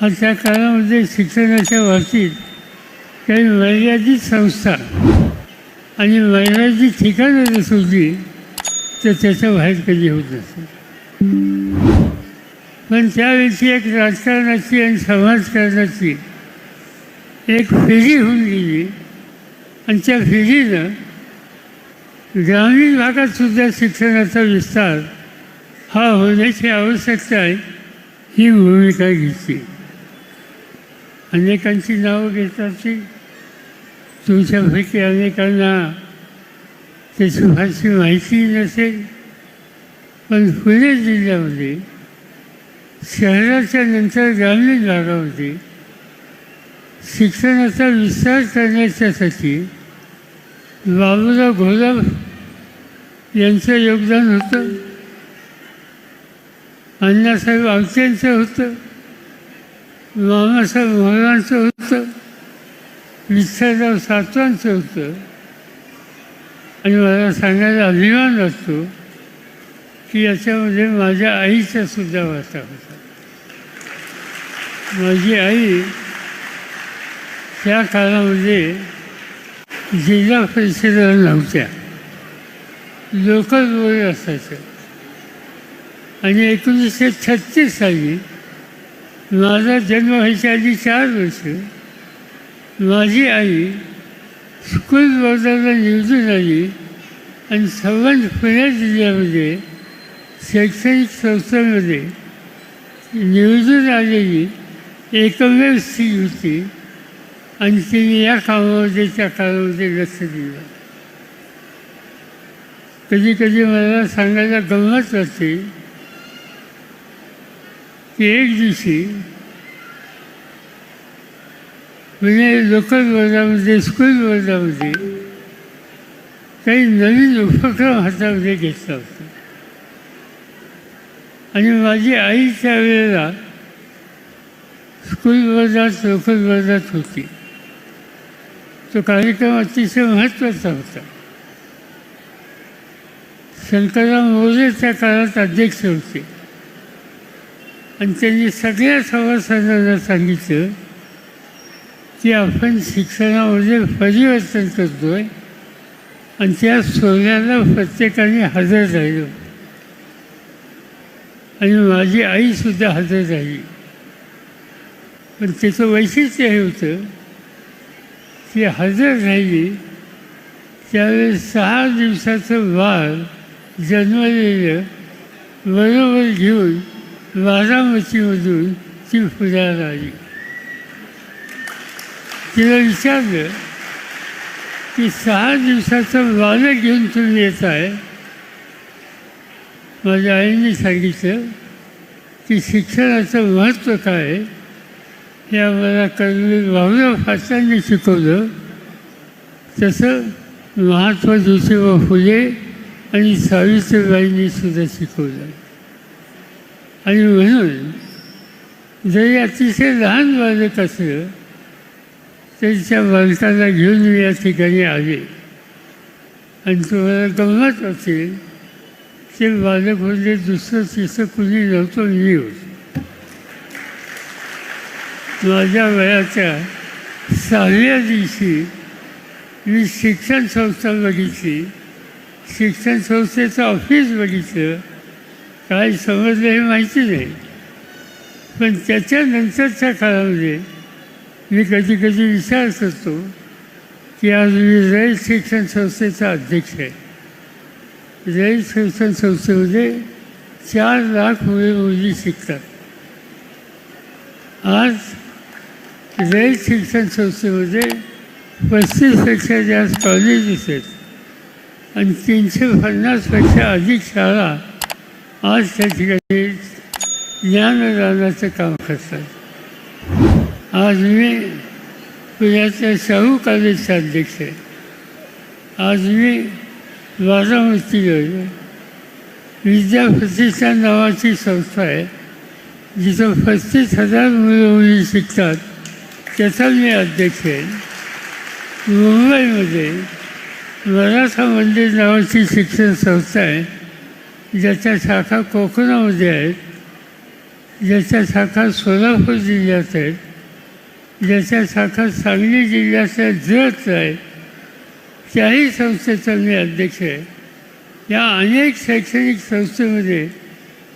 हा त्या काळामध्ये शिक्षणाच्या बाबतीत काही मर्यादित संस्था आणि मर्यादित ठिकाणं जर तर त्याच्या बाहेर कधी होत नसे पण त्यावेळी एक राजकारणाची आणि समाजकारणाची एक फेरी होऊन गेली. आणि त्या फेरीनं ग्रामीण भागात सुद्धा शिक्षणाचा विस्तार हा होण्याची आवश्यकता आहे ही भूमिका घेतली. अनेकांची नावं घेतात ती तुमच्यापैकी अनेकांना त्याची फारशी माहिती नसेल पण पुणे जिल्ह्यामध्ये शहराच्या नंतर ग्रामीण भागामध्ये शिक्षणाचा विस्तार करण्याच्यासाठी बाबूराव घोलप यांचं योगदान होतं. अण्णासाहेब आवटेंचं होतं. बाबासाहेब महाराजांचं होतं विठ्ठलराव सातवांचं होतं आणि मला सांगायला अभिमान वाटतो की याच्यामध्ये माझ्या आईचा सुद्धा वाटा होता माझी आई त्या काळामध्ये जिल्हा परिषदेला नव्हत्या लोकल बोर्ड असायचं आणि एकोणीसशे छत्तीस साली माझा जन्म व्हायच्या आधी चार वर्ष. माझी आई स्कूल बोर्डाला निवडून आली आणि संबंध पुणे जिल्ह्यामध्ये शैक्षणिक संस्थांमध्ये निवडून आलेली एकमेव स्त्री होती आणि तिने या कामामध्ये त्या काळामध्ये लक्ष दिलं. कधी कधी मला सांगायला गंमत वाटते एक दिवशी म्हणजे लोकल वर्गामध्ये स्कूल वर्गामध्ये काही नवीन उपक्रम हातामध्ये घेतला होता. आणि माझी आई त्यावेळेला स्कूल वर्गात लोकल वर्गात होती. तो कार्यक्रम अतिशय महत्त्वाचा होता. शंकरराव मोरे त्या काळात अध्यक्ष होते. आणि त्यांनी सगळ्या सभासदांना सांगितलं की आपण शिक्षणामध्ये परिवर्तन करतो आहे आणि त्या सोहळ्याला प्रत्येकाने हजर राहिलो. आणि माझी आईसुद्धा हजर राहिली पण त्याचं वैशिष्ट्य हे होतं की हजर राहिली त्यावेळेस सहा दिवसाचं वार जन्मलेलं बरोबर घेऊन बारामतीमधून ती पुण्याला आली तिला विचारलं की सहा दिवसाचं बालक घेऊन तुम्ही येत आहे माझ्या आईने सांगितलं की शिक्षणाचं महत्त्व काय आहे हे आम्हाला कर्मवीर भाऊराव फाटांनी शिकवलं तसं महात्मा ज्योतिबा फुले आणि सावित्रीबाईंनी सुद्धा शिकवलं आणि म्हणून जरी अतिशय लहान वाजत असलं तरी त्या घेऊन मी या ठिकाणी आले. आणि तुम्हाला गमत असेल ते बालक म्हणजे दुसरं तिसरं कुणी नव्हतं मी होतो. माझ्या वयाच्या सहाव्या दिवशी मी शिक्षण संस्था बघितली. शिक्षण संस्थेचं ऑफिस बघितलं. काय समजलं हे माहिती नाही. पण त्याच्यानंतरच्या काळामध्ये मी कधी कधी विचार करतो की आज मी रयत शिक्षण संस्थेचा अध्यक्ष आहे. रयत शिक्षण संस्थेमध्ये चार लाख मुले मुली शिकतात. आज रयत शिक्षण संस्थेमध्ये पस्तीसपेक्षा जास्त कॉलेजेस आहेत. आणि तीनशे पन्नासपेक्षा अधिक शाळा आज त्या ठिकाणी ज्ञानदानाचं काम करतात. आज मी पुण्याच्या शाहू कॉलेजचा अध्यक्ष आहे. आज मी बारामतीवर विद्याप्रतिष्ठान नावाची संस्था आहे. जिथं पस्तीस हजार मुलं मुली शिकतात. त्याचा मी अध्यक्ष आहे. मुंबईमध्ये मराठा मंदिर नावाची शिक्षण संस्था आहे. ज्याच्या शाखा कोकणामध्ये आहेत ज्याच्या शाखा सोलापूर जिल्ह्यात आहेत ज्याच्या शाखा सांगली जिल्ह्याच्या जत आहे त्याही संस्थेचा मी अध्यक्ष आहे. या अनेक शैक्षणिक संस्थेमध्ये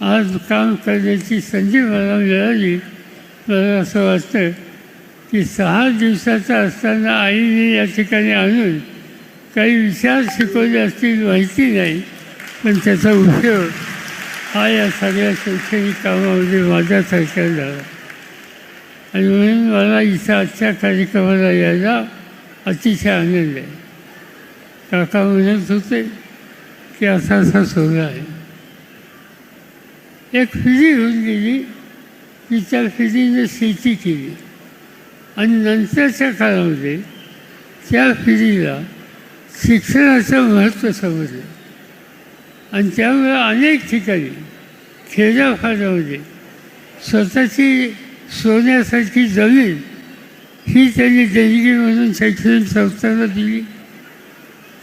आज काम करण्याची संधी मला मिळाली. मला असं वाटतं की सहा दिवसाचा असताना आईने या ठिकाणी आणून काही विचार शिकवले असतील माहिती नाही. पण त्याचा उपयोग हा या सगळ्या शैक्षणिक कामामध्ये माझ्यासारख्या झाला. आणि म्हणून मला इथं आजच्या कार्यक्रमाला यायला अतिशय आनंद आहे. काका म्हणत होते की असा असा सोहळा आहे. एक फिरी होऊन गेली. की त्या फिरीने शेती केली. आणि नंतरच्या काळामध्ये त्या फिरीला शिक्षणाचं महत्त्व समजलं. आणि त्यामुळे अनेक ठिकाणी खेड्याफाड्यामध्ये स्वतःची सोन्यासारखी जमीन ही त्यांनी देणगी म्हणून शैक्षणिक संस्थांना दिली.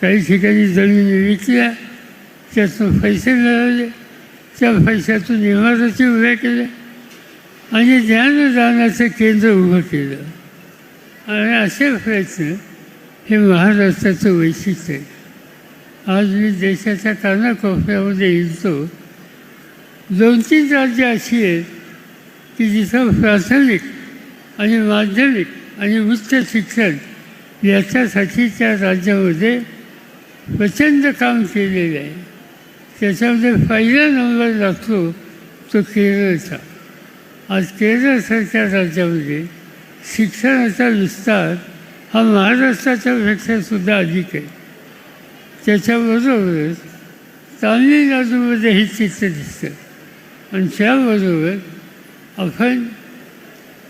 काही ठिकाणी जमिनी विकल्या त्यातून पैसे मिळवले त्या पैशातून इमारती उभ्या केल्या आणि ज्ञानदानाचं केंद्र उभं केलं. आणि असे प्रयत्न हे महाराष्ट्राचं वैशिष्ट्य आहे. आज मी देशाच्या कानाकोपऱ्यामध्ये हिंडतो. दोन तीन राज्य अशी आहेत की जिथं प्राथमिक आणि माध्यमिक आणि उच्च शिक्षण याच्यासाठी त्या राज्यामध्ये प्रचंड काम केलेलं आहे. त्याच्यामध्ये पहिला नंबर लागतो तो केरळचा. आज केरळसारख्या राज्यामध्ये शिक्षणाचा विस्तार हा महाराष्ट्राच्या पेक्षासुद्धा अधिक आहे. त्याच्याबरोबरच तामिळनाडूमध्ये हे चित्र दिसतं. आणि त्याबरोबर आपण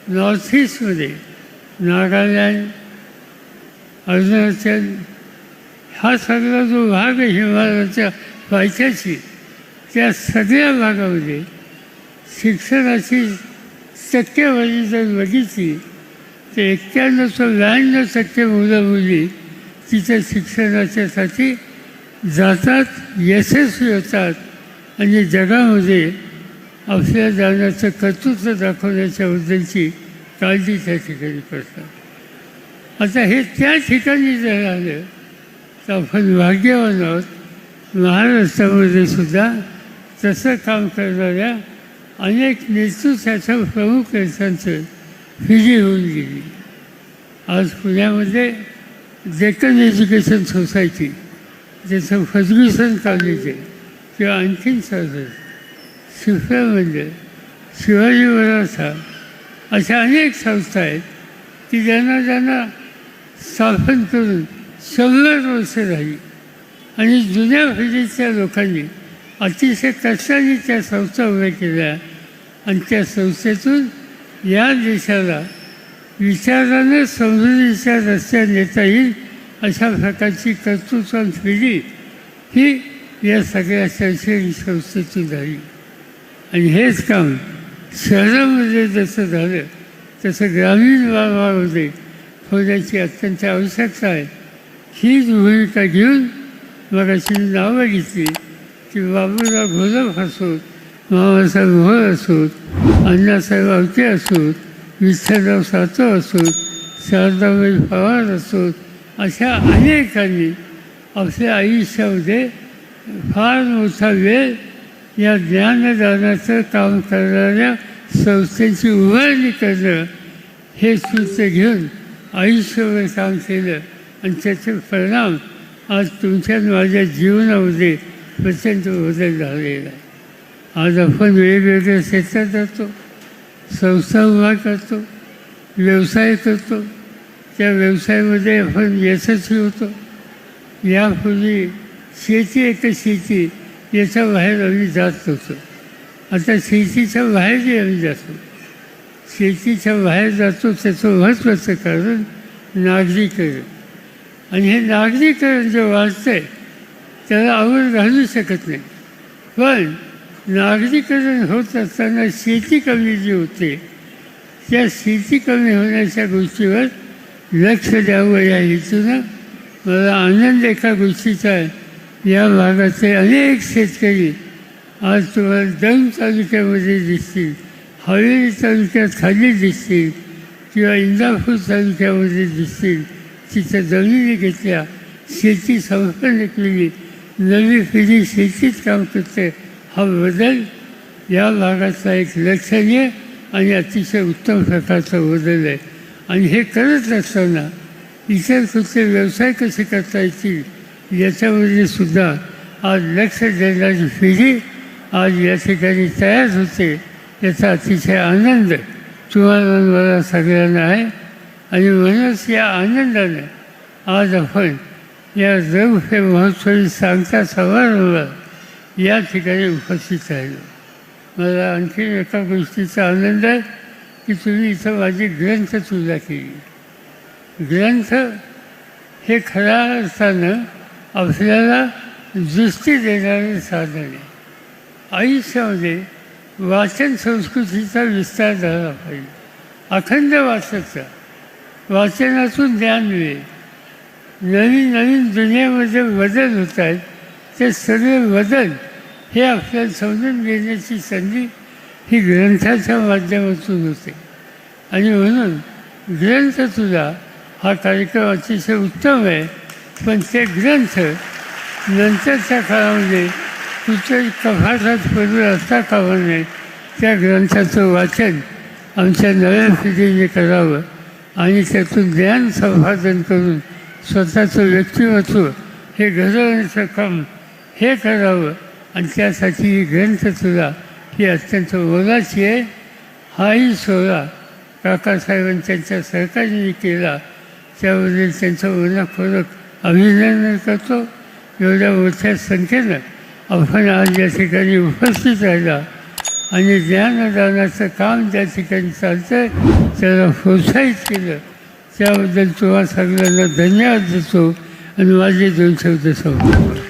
नॉर्थ ईस्टमध्ये नागालँड अरुणाचल हा सगळा जो भाग आहे हिमालयाच्या पायथ्याशी त्या सगळ्या भागामध्ये शिक्षणाची टक्केवारी जर बघितली तर एक्क्याण्णव ब्याण्णव टक्के मुलं मुली तिच्या शिक्षणाच्यासाठी जातात यशस्वी होतात आणि जगामध्ये आपल्या जाण्याचं कर्तृत्व दाखवण्याच्याबद्दलची काळजी त्या ठिकाणी करतात. आता हे त्या ठिकाणी जर आलं तर आपण भाग्यवान आहोत. महाराष्ट्रामध्ये सुद्धा तसं काम करणाऱ्या अनेक नेतृत्वाच्या प्रमुख नेत्यांचं फिजी होऊन गेली. आज पुण्यामध्ये डेक्कन एज्युकेशन सोसायटी ज्याचं फर्ग्युसन कॉलेज आहे किंवा आणखीन सहज शिफ्या म्हणजे शिवाजी मराठा अशा अनेक संस्था आहेत की ज्यांना ज्यांना स्थापन करून शंभर वर्ष राहिली. आणि जुन्या पिढीच्या लोकांनी अतिशय कष्टाने त्या संस्था उभ्या केल्या आणि त्या संस्थेतून या देशाला विचारानं समजुतीच्या रस्त्यात नेता येईल अशा प्रकारची कर्तृत्वान पिढी ही या सगळ्या शैक्षणिक संस्थेची झाली. आणि हेच काम शहरामध्ये जसं झालं तसं ग्रामीण भागामध्ये होण्याची अत्यंत आवश्यकता आहे. हीच भूमिका घेऊन मग अशी नावं घेतली की बाबूराव घोलप असोत मामासाहेब घोळ असोत अण्णासाहेब आवटे असोत विठ्ठलराव सातो असोत शारदाबाई पवार असोत अशा अनेकांनी आपल्या आयुष्यामध्ये म्हणजे फार मोठा वेळ या ज्ञानदानाचं काम करणाऱ्या संस्थेची उभारणी करणं हे सूत्र घेऊन आयुष्यभर काम केलं. आणि त्याचे परिणाम आज तुमच्या माझ्या जीवनामध्ये प्रचंड बदल झालेला आहे. आज आपण वेगवेगळ्या क्षेत्रात जातो. संस्था उभा करतो व्यवसाय करतो. त्या व्यवसायामध्ये आपण यशस्वी होतो. यापूर्वी शेती एक शेती याच्या बाहेर आम्ही जात होतो आता शेतीच्या बाहेरही आम्ही जातो. शेतीच्या बाहेर जातो त्याचं महत्त्वाचं कारण नागरीकरण. आणि हे नागरीकरण जे वाढतं आहे त्याला आवड घालू शकत नाही. पण नागरीकरण होत असताना शेती कमी जी होते त्या शेती कमी होण्याच्या गोष्टीवर लक्ष द्यावं या हेतूनं मला आनंद एका गोष्टीचा आहे. या भागाचे अनेक शेतकरी आज तुम्हाला दम तालुक्यामध्ये दिसतील हवेली तालुक्यात खाली दिसतील किंवा इंदापूर तालुक्यामध्ये दिसतील. तिथं जमिनी घेतल्या शेती संपन्न केली नवी पिढी शेतीत काम करते. हा बदल या भागातला एक लक्षणीय आणि अतिशय उत्तम प्रकारचा बदल आहे. आणि हे करत असताना इतर कुठले व्यवसाय कसे करता येतील याच्यामध्ये सुद्धा आज लक्ष देणारी पिढी आज या ठिकाणी तयार होते याचा अतिशय आनंद तुम्हाला मला सगळ्यांना आहे. आणि म्हणूनच या आनंदाने आज आपण या रंगफे महोत्सवी सांगता समारंभात या ठिकाणी उपस्थित राहिलो मला आणखी एका गोष्टीचा आनंद आहे की तुम्ही इथं माझी ग्रंथ तुला केली. ग्रंथ हे खऱ्या अर्थानं आपल्याला दृष्टी देणारे साधन आहे. आयुष्यामध्ये वाचन संस्कृतीचा विस्तार झाला पाहिजे. अखंड वाचायचा. वाचनातून ज्ञान मिळेल. नवीन नवीन दुनियामध्ये बदल होत आहेत ते सर्व बदल हे आपल्याला समजून घेण्याची संधी ही ग्रंथाच्या माध्यमातून होते. आणि म्हणून ग्रंथ तुला हा कार्यक्रम अतिशय उत्तम आहे. पण ते ग्रंथ नंतरच्या काळामध्ये कुठे कपाटात पडून असता कामा नये त्या ग्रंथाचं वाचन आमच्या नव्या पिढीने करावं आणि त्यातून ज्ञान संपादन करून स्वतःचं व्यक्तिमत्व हे घडवण्याचं काम हे करावं आणि त्यासाठी ही ग्रंथ ही अत्यंत मोलाची आहे. हाही सोहळा काकासाहेबांनी त्यांच्या सहकार्याने केला. त्याबद्दल त्यांचं मनपूर्वक अभिनंदन करतो. एवढ्या मोठ्या संख्येनं आपण आज या ठिकाणी उपस्थित राहिला. आणि ज्ञानदानाचं काम ज्या ठिकाणी चालतं आहे त्याला प्रोत्साहित केलं. त्याबद्दल तुम्हा सगळ्यांना धन्यवाद देतो. आणि माझे दोन शब्द सांगतो